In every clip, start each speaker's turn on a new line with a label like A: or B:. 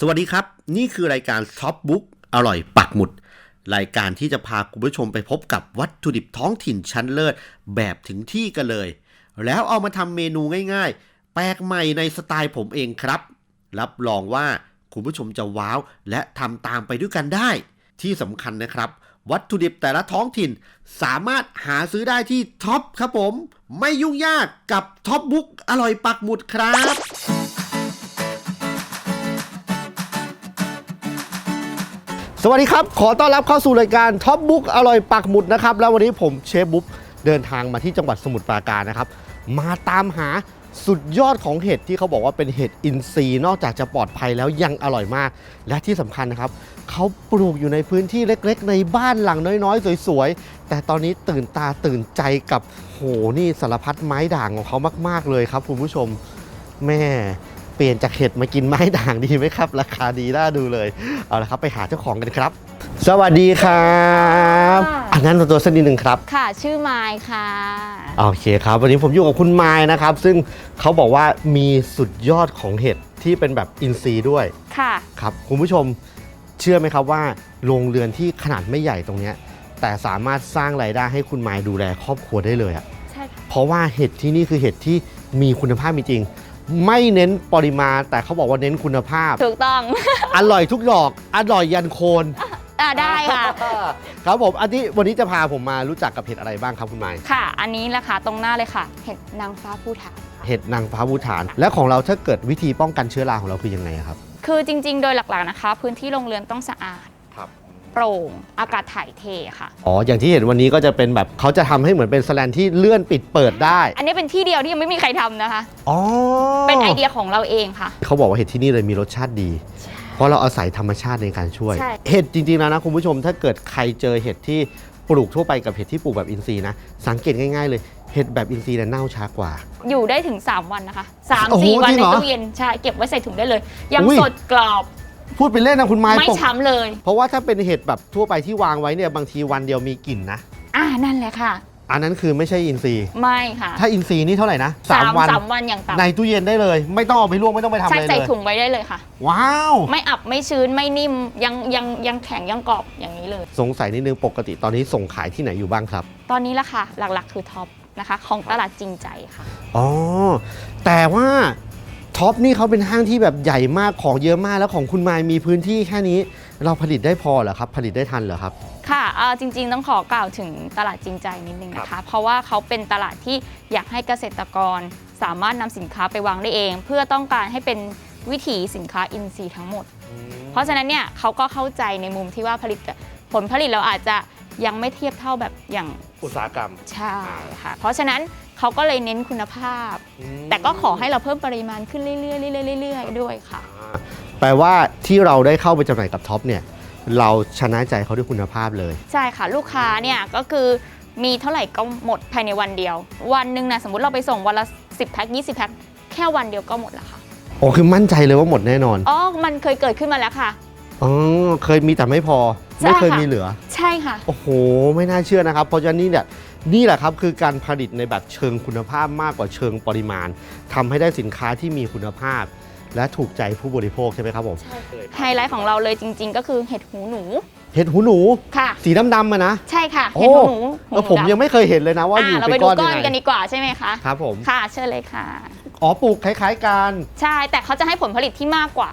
A: สวัสดีครับ นี่คือรายการท็อปบุ๊กอร่อยปักหมุด รายการที่จะพาคุณผู้ชมไปพบกับวัตถุดิบท้องถิ่นชั้นเลิศ แบบถึงที่กันเลย แล้วเอามาทำเมนูง่ายๆ แปลกใหม่ในสไตล์ผมเองครับ รับรองว่าคุณผู้ชมจะว้าวและทำตามไปด้วยกันได้ ที่สำคัญนะครับ วัตถุดิบแต่ละท้องถิ่นสามารถหาซื้อได้ที่ท็อปครับผม ไม่ยุ่งยากกับท็อปบุ๊กอร่อยปักหมุดครับ สวัสดีครับ ขอต้อนรับเข้าสู่รายการท็อปบุ๊กอร่อยปักหมุดนะครับ แล้ววันนี้ผมเชฟบุ๊กเดินทางมาที่จังหวัดสมุทรปราการนะครับ มาตามหาสุดยอดของเห็ดที่เขาบอกว่าเป็นเห็ดอินทรีย์นอกจากจะปลอดภัยแล้วยังอร่อยมาก และที่สำคัญนะครับ เขาปลูกอยู่ในพื้นที่เล็กๆ ในบ้านหลังน้อยๆ สวยๆ แต่ตอนนี้ตื่นตาตื่นใจกับโหนี่สารพัดไม้ด่างของเขามาก ๆเลยครับคุณผู้ชมแม่ เปลี่ยนจากเห็ดมากินไม้ด่างดีไหมครับ ราคาดีน่าดูเลยเอาละครับไปหาเจ้าของกันครับ สวัสดีครับ
B: ค่ะ
A: อันนั้นตัวสักนิดหนึ่งครับ
B: ค่ะ ชื่อไมายค่ะ
A: โอเคครับ วันนี้ผมอยู่กับคุณไม้นะครับ ซึ่งเขาบอกว่ามีสุดยอดของเห็ดที่เป็นแบบอินทรีย์ด้วย
B: ค่ะ
A: ครับ คุณผู้ชมเชื่อไหมครับว่าโรงเรือนที่ขนาดไม่ใหญ่ตรงเนี้ยแต่สามารถสร้างรายได้ให้คุณไม้ดูแลครอบครัวได้เลยอะ
B: ใช่ค่ะ
A: เพราะว่าเห็ดที่นี่คือเห็ดที่มีคุณภาพจริงๆ ไม่เน้นปริมาณแต่เขาบอกว่าเน้นคุณภาพ
B: ถูกต้อง
A: อร่อยทุกดอกอร่อยยันโคน
B: อ่าได้ค่ะ
A: ครับผมอันนี้วันนี้จะพาผมมารู้จักกับเห็ดอะไรบ้างครับคุณไม้
B: ค่ะ อันนี้แหละค่ะตรงหน้าเลยค่ะ เห็ดนางฟ้าภูฐาน
A: เห็ดนางฟ้าบูฐาน และของเราถ้าเกิดวิธีป้องกันเชื้อราของเราคือยังไงครับ
B: คือจริง ๆ โดยหลักๆนะคะ พื้นที่โรงเรือนต้องสะอาด
A: ครับ
B: โปร่ง อากาศถ่ายเทค่ะ
A: อ๋อ อย่างที่เห็นวันนี้ก็จะเป็นแบบเขาจะทำให้เหมือนเป็นสแลนที่เลื่อนปิดเปิดได้
B: อันนี้เป็นที่เดียวที่ยังไม่มีใครทำนะคะ
A: อ๋อ
B: เป็นไอเดียของเราเองค่ะ
A: เขาบอกว่าเห็ดที่นี่เลยมีรสชาติดี เพราะเราอาศัยธรรมชาติในการช่วย
B: ใช่
A: เห็ดจริงๆแล้วนะคุณผู้ชม ถ้าเกิดใครเจอเห็ดที่ปลูกทั่วไปกับเห็ดที่ปลูกแบบอินทรีย์นะ สังเกตง่ายๆเลยเห็ดแบบอินทรีย์เนี่ยเน่าช้ากว่า
B: อยู่ได้ถึง 3 วันนะคะ
A: โอ้โห
B: 3 4 วัน
A: จริง
B: ใน
A: เหรอ
B: ตู้เย็นใช่เก็บไว้ใส่ถุงได้เลย ยัง
A: อุ๊ย
B: สดกรอบ
A: พูดไปเล่นนะคุณไม้
B: ไม่
A: ปก
B: ช้ำเลย
A: เพราะว่าถ้าเป็นเห็ดแบบทั่วไปที่วางไว้เนี่ยบางทีวันเดียวมีกลิ่นนะ
B: อ่านั่นแหละค่ะ
A: อันนั้นคือไม่ใช่อินทรีย์
B: ไม่ค่ะ
A: ถ้าอินทรีย์นี่เท่าไหร่นะสามวัน
B: สามวันอย่างต่ำ
A: ในตู้เย็นได้เลย ไม่ต้องเอาไปลวกไม่ต้องไปทำอะ
B: ใช่
A: ไรเล
B: ใส่
A: ย
B: ถุงไว้ได้เลยค่ะ
A: ว้าว
B: ไม่อับไม่ชื้นไม่นิ่มยังยังยังแข็งยังกรอบอย่างนี้เลย
A: สงสัยนิดนึงปกติตอนนี้ส่งขายที่ไหนอยู่บ้างครับ
B: ตอนนี้ละค่ะหลักๆคือท็อปนะคะ ของตลาดจริงใจค่ะ
A: อ๋อ แต่ว่า ท็อปนี่เขาเป็นห้างที่แบบใหญ่มากของเยอะมากแล้วของคุณมายมีพื้นที่แค่นี้เราผลิตได้พอเหรอครับ ผลิตได้ทันเหรอครับ
B: ค่ะเอ่อจริงๆ ต้องขอกล่าวถึงตลาดจริงใจนิดนึงนะคะ เพราะว่าเขาเป็นตลาดที่อยากให้เกษตรกร สามารถนำสินค้าไปวางได้เอง เพื่อต้องการให้เป็นวิถีสินค้าอินทรีย์ทั้งหมด เพราะฉะนั้นเนี่ยเขาก็เข้าใจในมุมที่ว่าผลิตผลผลิตเราอาจจะยังไม่เทียบเท่าแบบอย่าง
A: อุตสาหกรรม
B: ใช่ค่ะ เพราะฉะนั้น เขาก็เลยเน้นคุณภาพแต่ก็ขอให้เราเพิ่มปริมาณขึ้นเรื่อยๆเรื่อยๆเรื่อยๆด้วยค่ะ
A: แปลว่าที่เราได้เข้าไปจำหน่ายกับท็อปเนี่ย เราชนะใจเขาด้วยคุณภาพเลย
B: ใช่ค่ะลูกค้าเนี่ยก็คือมีเท่าไหร่ก็หมดภายในวันเดียว วันหนึ่งนะสมมติเราไปส่งวันละ 10แพ็ค20แพ็คแค่วันเดียวก็หมดแล้วค่ะ
A: โอ้คือมั่นใจเลยว่าหมดแน่นอน
B: อ๋อมันเคยเกิดขึ้นมาแล้วค่ะ
A: อ๋อ เคยมีแต่ไม่พอ
B: ใช่
A: ไม่เคย
B: ค่ะ
A: มีเหลือ
B: ใช่ค่ะ
A: โอ้โห ไม่น่าเชื่อนะครับ เพราะฉะนั้นนี่เนี่ย นี่แหละครับคือการผลิตในแบบเชิงคุณภาพมากกว่าเชิงปริมาณทำให้ได้สินค้าที่มีคุณภาพ และถูกใจผู้บริโภคใช่ไหมครับผม
B: ไฮไลท์ของเราเลยจริง ๆ ก็คือเห็ดหูหนู
A: เห็ดหูหนู
B: ค่ะ
A: สีดำๆอะนะ
B: ใช่ค่ะ
A: โอ้
B: เห็ดหูหนูหูห
A: แล้ว
B: นู
A: ผม
B: ดำ
A: ยังไม่เคยเห็นเลยนะว่าอยู่
B: เรา
A: เป็
B: ไป
A: น
B: ดู
A: ก้อน
B: ก้
A: ยั
B: อน
A: ง
B: กัน
A: ไง
B: ดีกว่าใช่ไหมคะ
A: ครับผม
B: ค่ะเชิญเลยค่ะ
A: อ๋อปลูกคล้าย ๆกัน
B: ใช่ แต่เขาจะให้ผลผลิตที่มากกว่า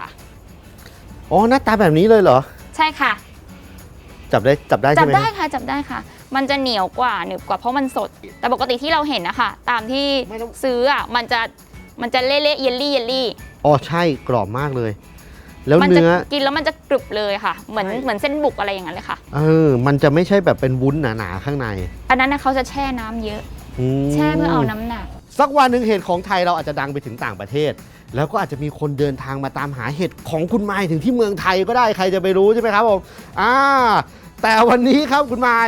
A: อ๋อหน้าตาแบบนี้เลยเหรอ
B: ใช่ค่ะ
A: จับได้จับได้
B: จั
A: ใช่
B: บ
A: ไหม
B: ได้ค่ะจับได้ค่ะ มันจะเหนียวกว่าหนึบกว่าเพราะมันสด แต่ปกติที่เราเห็นนะคะตามที่ซื้ออะมันจะมันจะเละๆเยลลี่เยลลี่
A: อ๋อใช่กรอบมากเลย แล้ว
B: มัจะ
A: เนื้อ
B: กินแล้วมันจะกรึบเลยค่ะ เหมือน
A: ใช่
B: เหมือนเส้นบุกอะไรอย่างนั้นเลยค่ะ
A: เออ มันจะไม่ใช่แบบเป็นวุ้นหนาๆข้างใน
B: อันนั้นนะเขาจะแช่น้ำเยอะ
A: อืม
B: แช่เพื่อเอาน้ำหนัก
A: สักวันหนึ่งเห็ดของไทยเราอาจจะดังไปถึงต่างประเทศ แล้วก็อาจจะมีคนเดินทางมาตามหาเห็ดของคุณไม้ถึงที่เมืองไทยก็ได้ใครจะไปรู้ใช่ไหมครับผมอ่าแต่วันนี้ครับคุณไม้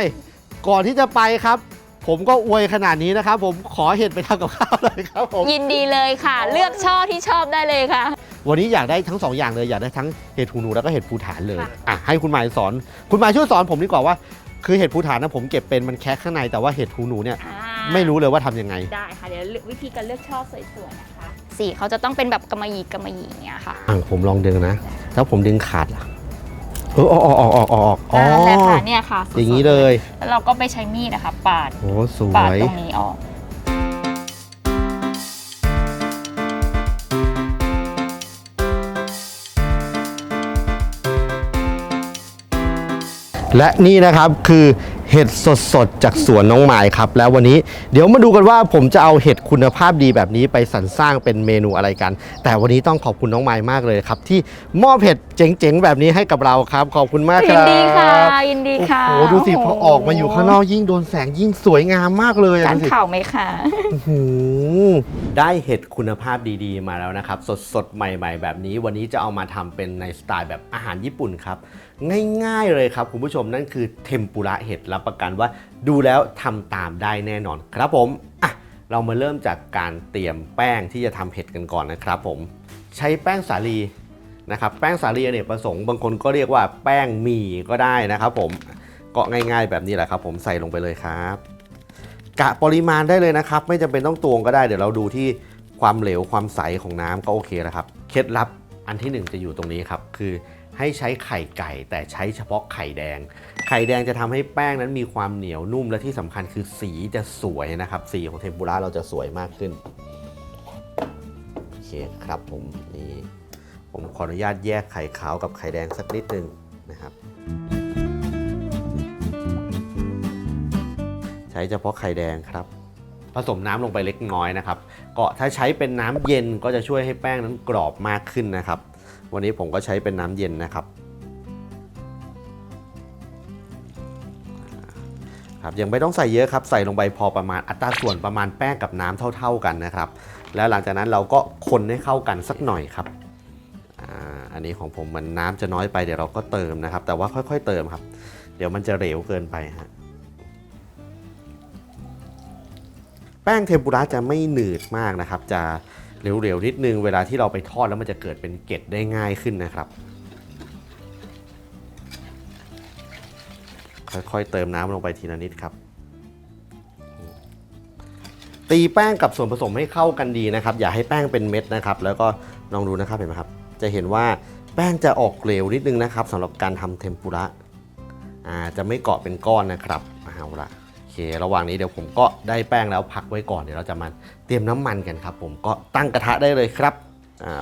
A: ก่อนที่จะไปครับ ผมก็อวยขนาดนี้นะครับ ผมขอเห็ดไปทำกับข้าวเลยครับผม
B: ยินดีเลยค่ะ เลือกช่อที่ชอบได้เลยค่ะ
A: วันนี้อยากได้ทั้งสองอย่างเลยอยากได้ทั้งเห็ดหูหนูแล้วก็เห็ดภูฐานเลย
B: ค่ะ
A: อะให้คุณหมายสอน คุณหมายช่วยสอนผมดีกว่าว่า คือเห็ดภูฐานนะผมเก็บเป็นมันแค่ข้างในแต่ว่าเห็ดหูหนูเนี่ย
B: อ่า
A: ไม่รู้เลยว่าทำยังไง
B: ได้ค่ะ เดี๋ยวเลือกวิธีการเลือกช่อสวยๆนะคะ สีเขาจะต้องเป็นแบบกำมะหยี่กำมะหยี่อย่างเงี้ยค่ะ
A: อะผมลองดึงนะถ้าผมดึงขาดล่ะเออออกออกออกออกออกอ๋อ
B: นั่นแหละค่ะเนี่ยค่ะสดๆ
A: อย่างนี้เลย
B: แล้วเราก็ไปใช้มีดนะคะปาด
A: โอ้สว
B: ปาด
A: ย
B: ตรงนี้ออก
A: และนี่นะครับคือ เห็ดสดๆ จากสวนน้องไม้ครับ แล้ววันนี้เดี๋ยวมาดูกันว่าผมจะเอาเห็ดคุณภาพดีแบบนี้ไปสรรสร้างเป็นเมนูอะไรกัน แต่วันนี้ต้องขอบคุณน้องไม้มากเลยครับ ที่มอบเห็ดเจ๋งๆ แบบนี้ให้กับเราครับ ขอบคุณมากค
B: ยิน
A: รับ
B: ดีค่ะยินดีค่ะ
A: โอ้โหดูสิพอออกมาอยู่ข้างนอกยิ่งโดนแสงยิ่งสวยงามมากเลย
B: จาน
A: ดูสิ
B: เข่าไหมคะ
A: อื้อหือได้เห็ดคุณภาพดีๆ มาแล้วนะครับ สดๆ ใหม่ ๆ แบบนี้วันนี้จะเอามาทำเป็นในสไตล์แบบอาหารญี่ปุ่นครับ ง่ายๆเลยครับคุณผู้ชมนั่นคือเทมปุระเห็ดรับประกันว่าดูแล้วทำตามได้แน่นอนครับผมอะเรามาเริ่มจากการเตรียมแป้งที่จะทำเห็ดกันก่อนนะครับผมใช้แป้งสาลีนะครับแป้งสาลีอเนกประสงค์บางคนก็เรียกว่าแป้งหมี่ก็ได้นะครับผมก็ง่ายๆแบบนี้แหละครับ ผมใส่ลงไปเลยครับกะปริมาณได้เลยนะครับ ไม่จำเป็นต้องตวงก็ได้เดี๋ยวเราดูที่ความเหลวความใสของน้ำก็โอเคแล้วครับ เคล็ดลับอันที่หนึ่งจะอยู่ตรงนี้ครับ คือ ให้ใช้ไข่ไก่ แต่ใช้เฉพาะไข่แดง ไข่แดงจะทำให้แป้งนั้นมีความเหนียวนุ่มและที่สำคัญคือสีจะสวยนะครับ สีของเทมปุระเราจะสวยมากขึ้นโอเคครับผมนี่ผมขออนุญาตแยกไข่ขาวกับไข่แดงสักนิดนึงนะครับ ใช้เฉพาะไข่แดงครับผสมน้ำลงไปเล็กน้อยนะครับก็ถ้าใช้เป็นน้ำเย็นก็จะช่วยให้แป้งนั้นกรอบมากขึ้นนะครับ วันนี้ผมก็ใช้เป็นน้ำเย็นนะครับครับยังไม่ต้องใส่เยอะครับ ใส่ลงไปพอประมาณอัตราส่วนประมาณแป้งกับน้ำเท่า ๆกันนะครับ แล้วหลังจากนั้นเราก็คนให้เข้ากันสักหน่อยครับอันนี้ของผมมันน้ำจะน้อยไปเดี๋ยวเราก็เติมนะครับ แต่ว่าค่อย ๆ เติมครับ เดี๋ยวมันจะเหลวเกินไปฮะแป้งเทมปุระจะไม่หนืดมากนะครับ จะ เหลวๆนิดนึงเวลาที่เราไปทอดแล้วมันจะเกิดเป็นเกล็ดได้ง่ายขึ้นนะครับ ค่อยๆเติมน้ำลงไปทีละนิดครับ ตีแป้งกับส่วนผสมให้เข้ากันดีนะครับ อย่าให้แป้งเป็นเม็ดนะครับ แล้วก็ลองดูนะครับเห็นไหมครับ จะเห็นว่าแป้งจะออกเหลวนิดนึงนะครับสำหรับการทำเทมปุระอ่าจะไม่เกาะเป็นก้อนนะครับเอาละ ระหว่างนี้เดี๋ยวผมก็ได้แป้งแล้วพักไว้ก่อนเดี๋ยวเราจะมาเตรียมน้ำมันกันครับ ผมก็ตั้งกระทะได้เลยครับ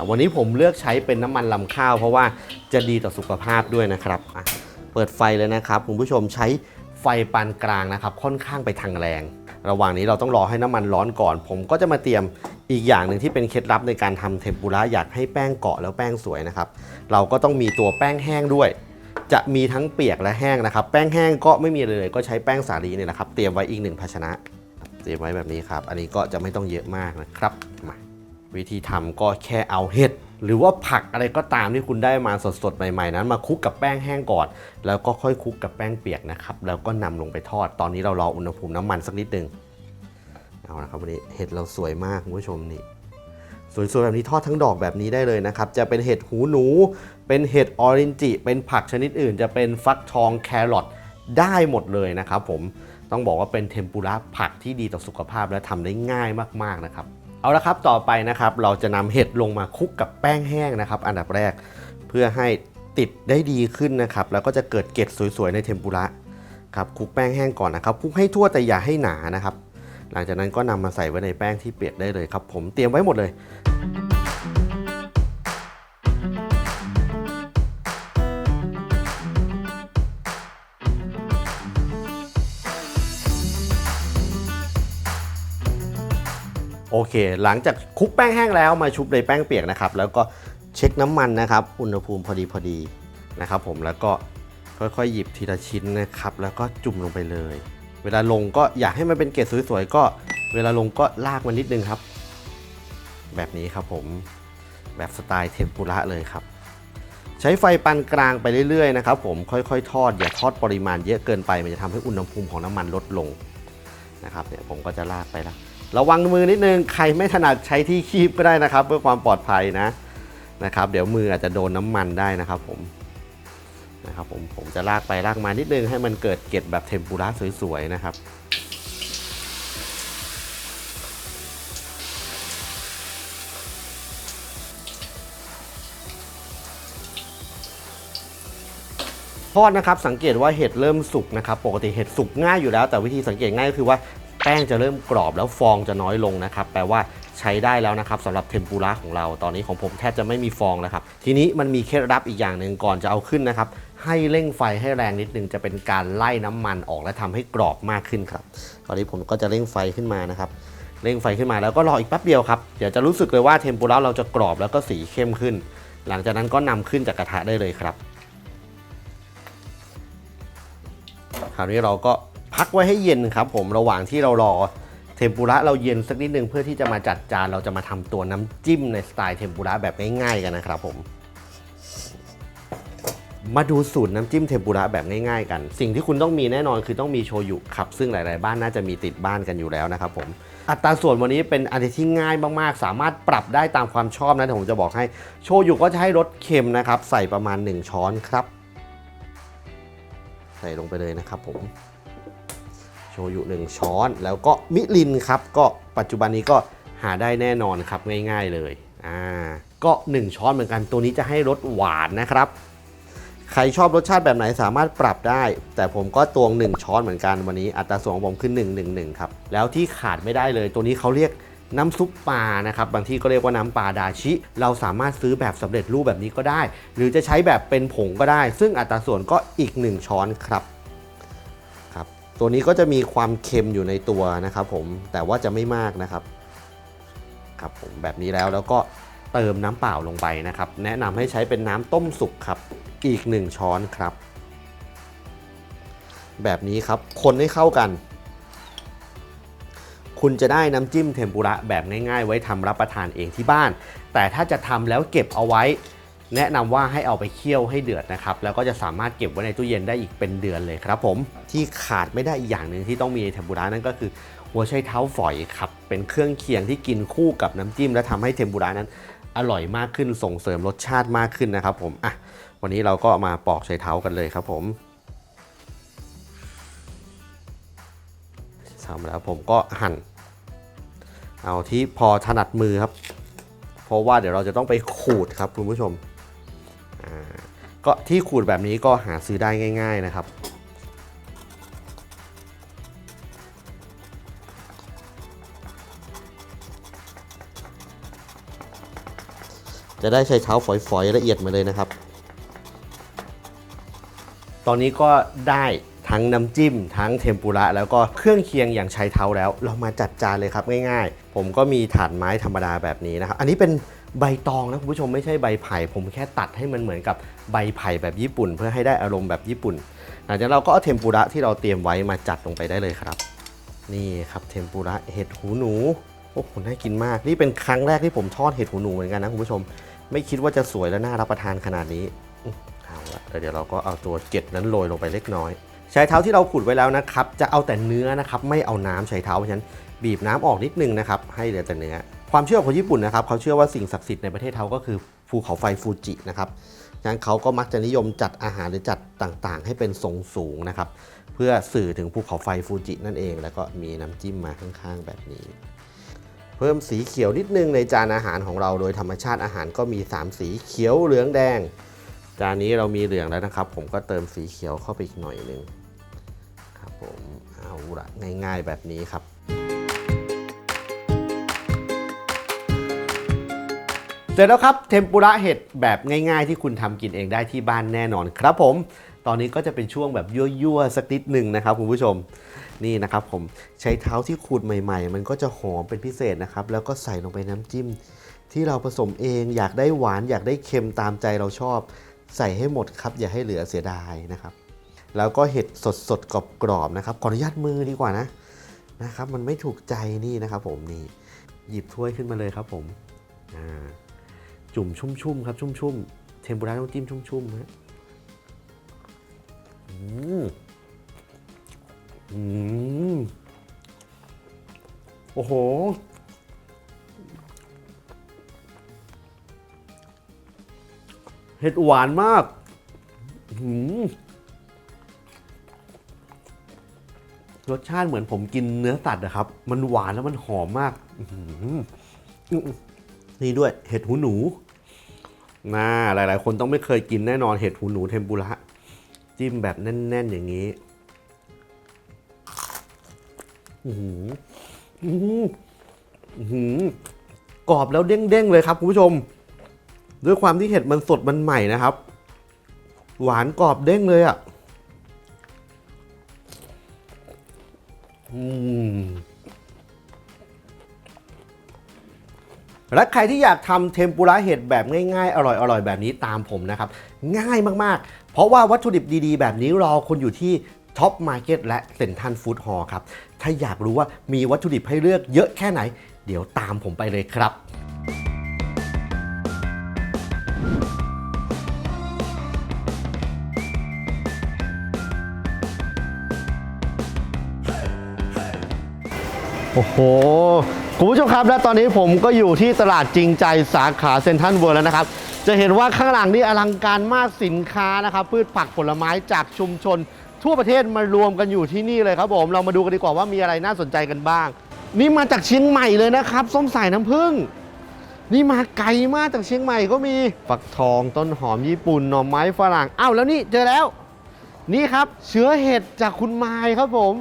A: วันนี้ผมเลือกใช้เป็นน้ำมันลำข้าว เพราะว่าจะดีต่อสุขภาพด้วยนะครับเปิดไฟเลยนะครับคุณผู้ชมใช้ไฟปานกลางนะครับ ค่อนข้างไปทางแรง ระหว่างนี้เราต้องรอให้น้ำมันร้อนก่อน ผมก็จะมาเตรียมอีกอย่างหนึ่งที่เป็นเคล็ดลับในการทำเทมปุระอยากให้แป้งเกาะแล้วแป้งสวยนะครับ เราก็ต้องมีตัวแป้งแห้งด้วย จะมีทั้งเปียกและแห้งนะครับ แป้งแห้งก็ไม่มีเลย ก็ใช้แป้งสาลีเนี่ยนะครับ เตรียมไว้อีกหนึ่งภาชนะ เตรียมไว้แบบนี้ครับ อันนี้ก็จะไม่ต้องเยอะมากนะครับ มาวิธีทำก็แค่เอาเห็ดหรือว่าผักอะไรก็ตามที่คุณได้มาสดๆ ใหม่ ๆ นั้น มาคลุกกับแป้งแห้งก่อน แล้วก็ค่อยคลุกกับแป้งเปียกนะครับ แล้วก็นำลงไปทอด ตอนนี้เรารออุณหภูมิน้ำมันสักนิดนึง เอาละครับวันนี้เห็ดเราสวยมากคุณผู้ชมนี่ สวยๆแบบนี้ทอดทั้งดอกแบบนี้ได้เลยนะครับ จะเป็นเห็ดหูหนู เป็นเห็ดออรินจิ เป็นผักชนิดอื่น จะเป็นฟักทองแครอทได้หมดเลยนะครับผมต้องบอกว่าเป็นเทมปุระผักที่ดีต่อสุขภาพและทำได้ง่ายมากๆนะครับ เอาละครับต่อไปนะครับ เราจะนำเห็ดลงมาคลุกกับแป้งแห้งนะครับ อันดับแรกเพื่อให้ติดได้ดีขึ้นนะครับ แล้วก็จะเกิดเกล็ดสวยๆในเทมปุระครับคลุกแป้งแห้งก่อนนะครับคลุกให้ทั่วแต่อย่าให้หนานะครับ หลังจากนั้นก็นำมาใส่ไว้ในแป้งที่เปียกได้เลยครับ ผมเตรียมไว้หมดเลยโอเค หลังจากคลุกแป้งแห้งแล้วมาชุบในแป้งเปียกนะครับ แล้วก็เช็คน้ำมันนะครับ อุณหภูมิพอดีพอดีนะครับ ผมแล้วก็ค่อยๆ หยิบทีละชิ้นนะครับ แล้วก็จุ่มลงไปเลย วลาลงก็อยากให้มันเป็นเกล็ดสวยๆก็เวลาลงก็ลากมันนิดนึงครับ แบบนี้ครับผมแบบสไตล์เทมปุระเลยครับ ใช้ไฟปานกลางไปเรื่อยๆนะครับผมค่อยๆ ทอดอย่าทอดปริมาณเยอะเกินไปมันจะทำให้อุณหภูมิของน้ำมันลดลงนะครับเนี่ยผมก็จะลากไปแล้วระวังมือนิดนึงใครไม่ถนัดใช้ที่คีบก็ได้นะครับ เพื่อความปลอดภัยนะนะครับ เดี๋ยวมืออาจจะโดนน้ำมันได้นะครับผม นะครับผมผมจะลากไปลากมานิดนึงให้มันเกิดเกล็ดแบบเทมปุระสวยๆนะครับโอดนะครับสังเกตว่าเห็ดเริ่มสุกนะครับปกติเห็ดสุกง่ายอยู่แล้ว แต่วิธีสังเกตง่ายก็คือว่าแป้งจะเริ่มกรอบแล้วฟองจะน้อยลงนะครับแปลว่าใช้ได้แล้วนะครับสำหรับเทมปุระของเราตอนนี้ของผมแทบจะไม่มีฟองแล้วครับทีนี้มันมีเคล็ดลับอีกอย่างหนึ่งก่อนจะเอาขึ้นนะครับ ให้เร่งไฟให้แรงนิดนึงจะเป็นการไล่น้ำมันออกและทำให้กรอบมากขึ้นครับตอนนี้ผมก็จะเร่งไฟขึ้นมานะครับเร่งไฟขึ้นมาแล้วก็รออีกแป๊บเดียวครับเดี๋ยวจะรู้สึกเลยว่าเทมปุระเราจะกรอบแล้วก็สีเข้มขึ้น หลังจากนั้นก็นำขึ้นจากกระทะได้เลยครับคราวนี้เราก็พักไว้ให้เย็นครับผมระหว่างที่เรารอเทมปุระเราเย็นสักนิดนึงเพื่อที่จะมาจัดจานเราจะมาทำตัวน้ำจิ้มในสไตล์เทมปุระแบบง่ายๆกันนะครับผม มาดูสูตรน้ำจิ้มเทมปุระแบบง่ายๆ กัน สิ่งที่คุณต้องมีแน่นอนคือต้องมีโชยุครับ ซึ่งหลายๆ บ้านน่าจะมีติดบ้านกันอยู่แล้วนะครับผม อัตราส่วนวันนี้เป็นอะไรที่ง่ายมากๆ สามารถปรับได้ตามความชอบนะแต่ผมจะบอกให้โชยุก็จะให้รสเค็มนะครับ ใส่ประมาณ 1 ช้อนครับ ใส่ลงไปเลยนะครับผมโชยุ1ช้อนแล้วก็มิรินครับ ก็ปัจจุบันนี้ก็หาได้แน่นอนครับง่าย ๆเลยอ่าก็ 1 ช้อนเหมือนกันตัวนี้จะให้รสหวานนะครับ ใครชอบรสชาติแบบไหนสามารถปรับได้ แต่ผมก็ตวง 1 ช้อนเหมือนกันวันนี้อัตราส่วนของผมคือ1 1 1ครับแล้วที่ขาดไม่ได้เลย ตัวนี้เขาเรียกน้ำซุปปลานะครับบางที่ก็เรียกว่าน้ำปลาดาชิ เราสามารถซื้อแบบสำเร็จรูปแบบนี้ก็ได้ หรือจะใช้แบบเป็นผงก็ได้ ซึ่งอัตราส่วนก็อีก 1 ช้อนครับครับ ตัวนี้ก็จะมีความเค็มอยู่ในตัวนะครับผมแต่ว่าจะไม่มากนะครับครับผมแบบนี้แล้วแล้วก็ เติมน้ำเปล่าลงไปนะครับ แนะนำให้ใช้เป็นน้ำต้มสุกครับอีก 1 ช้อนครับ แบบนี้ครับคนให้เข้ากัน คุณจะได้น้ำจิ้มเทมปุระแบบง่ายๆ ไว้ทำรับประทานเองที่บ้าน แต่ถ้าจะทำแล้วเก็บเอาไว้ แนะนำว่าให้เอาไปเคี่ยวให้เดือดนะครับ แล้วก็จะสามารถเก็บไว้ในตู้เย็นได้อีกเป็นเดือนเลยครับผมที่ขาดไม่ได้อีกอย่างหนึ่งที่ต้องมีในเทมปุระนั่นก็คือหัวไชเท้าฝอยครับเป็นเครื่องเคียงที่กินคู่กับน้ำจิ้ม และทำให้เทมปุระนั้น อร่อยมากขึ้นส่งเสริมรสชาติมากขึ้นนะครับผมอะวันนี้เราก็มาปอกไชเท้ากันเลยครับผมทำแล้วผมก็หั่น เอาที่พอถนัดมือครับ เพราะว่าเดี๋ยวเราจะต้องไปขูดครับคุณผู้ชมก็ที่ขูดแบบนี้ก็หาซื้อได้ง่าย ๆนะครับ จะได้ใช้เท้าฝอยๆละเอียดมาเลยนะครับ ตอนนี้ก็ได้ทั้งน้ำจิ้ม ทั้งเทมปุระแล้วก็เครื่องเคียงอย่างชัยเท้าแล้ว เรามาจัดจานเลยครับง่ายๆ ผมก็มีถาดไม้ธรรมดาแบบนี้นะครับ อันนี้เป็นใบตองนะคุณผู้ชมไม่ใช่ใบไผ่ ผมแค่ตัดให้มันเหมือนกับใบไผ่แบบญี่ปุ่น เพื่อให้ได้อารมณ์แบบญี่ปุ่นหลังจากนั้นเราก็เอาเทมปุระที่เราเตรียมไว้มาจัดลงไปได้เลยครับ นี่ครับเทมปุระเห็ดหูหนู โอ้โห น่ากินมาก นี่เป็นครั้งแรกที่ผมทอดเห็ดหูหนูเหมือนกันนะคุณผู้ชม ไม่คิดว่าจะสวยและน่ารับประทานขนาดนี้เอาละเดี๋ยวเราก็เอาตัวเกล็ดนั้นโรยลงไปเล็กน้อย ใช้เท้าที่เราขูดไว้แล้วนะครับ จะเอาแต่เนื้อนะครับ ไม่เอาน้ำใช้เท้าเพราะฉะนั้นบีบน้ำออกนิดนึงนะครับ ให้เหลือแต่เนื้อ ความเชื่อของคนญี่ปุ่นนะครับ เขาเชื่อว่าสิ่งศักดิ์สิทธิ์ในประเทศเขาก็คือภูเขาไฟฟูจินะครับฉะนั้นเขาก็มักจะนิยมจัดอาหารหรือจัดต่างๆ ให้เป็นทรงสูงนะครับ เพื่อสื่อถึงภูเขาไฟฟูจินั่นเอง แล้วก็มีน้ำจิ้มมาข้างๆ แบบนี้ เพิ่มสีเขียวนิดนึงในจานอาหารของเราโดยธรรมชาติอาหารก็มี 3 สีเขียวเหลืองแดง จานนี้เรามีเหลืองแล้วนะครับ ผมก็เติมสีเขียวเข้าไปอีกหน่อยหนึงครับผมเอาละง่ายๆแบบนี้ครับ เสร็จแล้วครับเทมปุระเห็ดแบบง่าย ๆ ที่คุณทำกินเองได้ที่บ้านแน่นอนครับผม ตอนนี้ก็จะเป็นช่วงแบบยั่วๆสักนิดหนึ่งนะครับคุณผู้ชมนี่นะครับผมใช้เท้าที่ขูดใหม่ ๆ มันก็จะหอมเป็นพิเศษนะครับ แล้วก็ใส่ลงไปน้ำจิ้ม ที่เราผสมเองอยากได้หวานอยากได้เค็มตามใจเราชอบ ใส่ให้หมดครับ อย่าให้เหลือเสียดายนะครับ แล้วก็เห็ดสดๆกรอบๆนะครับขออนุญาตมือดีกว่านะนะครับ มันไม่ถูกใจนี่นะครับ ผมนี่หยิบถ้วยขึ้นมาเลยครับผมอ่าจุ่มชุ่มๆครับชุ่มๆเทมปุระต้องจิ้มชุ่มๆฮะ อืมโอ้โห เห็ดหวานมากหืมรสชาติเหมือนผมกินเนื้อสัตว์นะครับ มันหวานแล้วมันหอมมากนี่ด้วย เห็ดหูหนูน่าหลาย ๆ คนต้องไม่เคยกินแน่นอนเห็ดหูหนูเทมปุระ จิ้มแบบแน่น ๆ อย่างนี้อื้อหืออื้อหือหือกรอบแล้วเด้งๆเลยครับคุณผู้ชม ด้วยความที่เห็ดมันสดมันใหม่นะครับ หวานกรอบเด้งเลยอะ่ะอืมและใครที่อยากทำเทมปุระเห็ดแบบง่ายๆ อร่อยๆ แบบนี้ตามผมนะครับ ง่ายมากๆ เพราะว่าวัตถุดิบดีๆ แบบนี้รอคุณอยู่ที่ท็อปมาร์เก็ตและเซ็นทรัลฟู้ดฮอลล์ครับ ถ้าอยากรู้ว่ามีวัตถุดิบให้เลือกเยอะแค่ไหน เดี๋ยวตามผมไปเลยครับโอ้โห คุณผู้ชมครับ และตอนนี้ผมก็อยู่ที่ตลาดจริงใจสาขาเซ็นทรัลเวิร์แล้วนะครับ จะเห็นว่าข้างหลังนี่อลังการมากสินค้านะครับพืชผักผลไม้จากชุมชน ทั่วประเทศมารวมกันอยู่ที่นี่เลยครับผมเรามาดูกันดีกว่าว่ามีอะไรน่าสนใจกันบ้าง นี่มาจากเชียงใหม่เลยนะครับ ส้มสายน้ำผึ้งนี่มาไกลมากจากเชียงใหม่ก็มีฟักทองต้นหอมญี่ปุ่นหน่อไม้ฝรั่งอ้าวแล้วนี่เจอแล้ว นี่ครับเชื้อเห็ดจากคุณไมายครับผม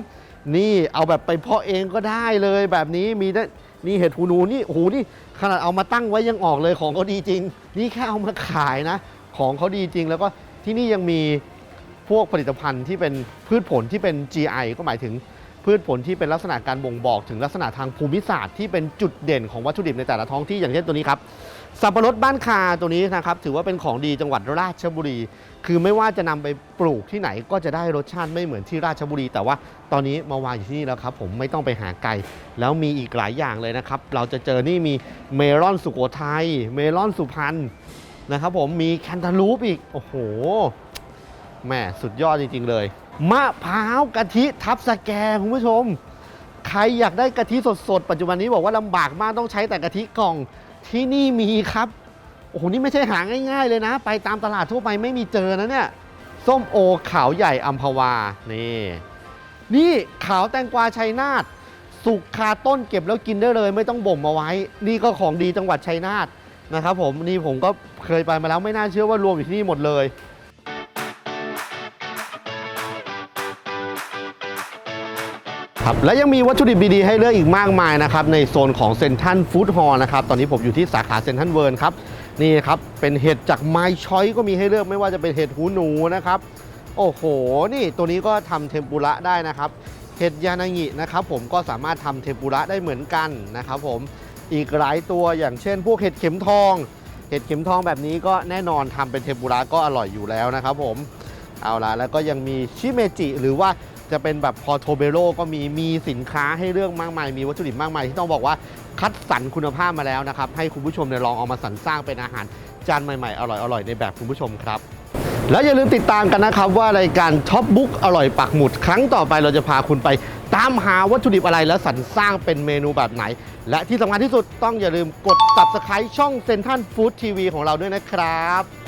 A: นี่เอาแบบไปเพาะเองก็ได้เลยแบบนี้มีได้ นี่เห็ดหูหนูนี่โอ้โหนี่ขนาดเอามาตั้งไว้ยังออกเลยของเขาดีจริง นี่แค่เอามาขายนะ ของเขาดีจริง แล้วก็ที่นี่ยังมีพวกผลิตภัณฑ์ที่เป็นพืชผลที่เป็น GI ก็หมายถึง พืชผลที่เป็นลักษณะการบ่งบอกถึงลักษณะทางภูมิศาสตร์ที่เป็นจุดเด่นของวัตถุดิบในแต่ละท้องที่อย่างเช่นตัวนี้ครับสับปะรดบ้านคาตัวนี้นะครับถือว่าเป็นของดีจังหวัดราชบุรี คือไม่ว่าจะนำไปปลูกที่ไหนก็จะได้รสชาติไม่เหมือนที่ราชบุรี แต่ว่าตอนนี้มาวางอยู่ที่นี่แล้วครับ ผมไม่ต้องไปหาไกลแล้วมีอีกหลายอย่างเลยนะครับ เราจะเจอนี่มีเมลอนสุโขทัยเมลอนสุพรรณนะครับผมมีแคนตาลูปอีกโอ้โห แม่สุดยอดจริง ๆ เลย มะพร้าวกะทิทับสแกคุณผู้ชม ใครอยากได้กะทิสดๆ ปัจจุบันนี้บอกว่าลำบากมากต้องใช้แต่กะทิกล่อง ที่นี่มีครับ โอ้โห นี่ไม่ใช่หาง่าย ๆ เลยนะ ไปตามตลาดทั่วไปไม่มีเจอนะเนี่ย ส้มโอขาวใหญ่อัมพวา นี่ นี่ขาวแตงกวาชัยนาท สุกคาต้นเก็บแล้วกินได้เลย ไม่ต้องบ่มมาไว้ นี่ก็ของดีจังหวัดชัยนาทนะครับผม นี่ผมก็เคยไปมาแล้วไม่น่าเชื่อว่ารวมอยู่ที่นี่หมดเลย ครับและยังมีวัตถุดิบดีๆให้เลือกอีกมากมายนะครับในโซนของเซนทันฟู้ดฮอลล์นะครับตอนนี้ผมอยู่ที่สาขาเซนทันเวิร์นครับนี่ครับเป็นเห็ดจากไม้ช้อยก็มีให้เลือกไม่ว่าจะเป็นเห็ดหูหนูนะครับโอ้โห นี่ตัวนี้ก็ทำเทมปุระได้นะครับเห็ดยานางินะครับผมก็สามารถทำเทมปุระได้เหมือนกันนะครับผมอีกหลายตัวอย่างเช่น พวกเห็ดเข็มทอง เห็ดเข็มทองแบบนี้ก็แน่นอนทำเป็นเทมปุระก็อร่อยอยู่แล้วนะครับผมเอาละแล้วก็ยังมีชิเมจิหรือว่า จะเป็นแบบพอโทเบโรก็มีมีสินค้าให้เลือกมากมาย มีวัตถุดิบมากมาย ที่ต้องบอกว่าคัดสรรคุณภาพมาแล้วนะครับ ให้คุณผู้ชมเนี่ยลองเอามาสรรสร้างเป็นอาหารจานใหม่ๆ อร่อยๆ ในแบบคุณผู้ชมครับ แล้วอย่าลืมติดตามกันนะครับว่ารายการท็อปบุ๊กอร่อยปักหมุด ครั้งต่อไปเราจะพาคุณไปตามหาวัตถุดิบอะไรและสรรสร้างเป็นเมนูแบบไหน และที่สำคัญที่สุดต้องอย่าลืมกด subscribe ช่องเซนทันฟู้ดทีวีของเราด้วยนะครับ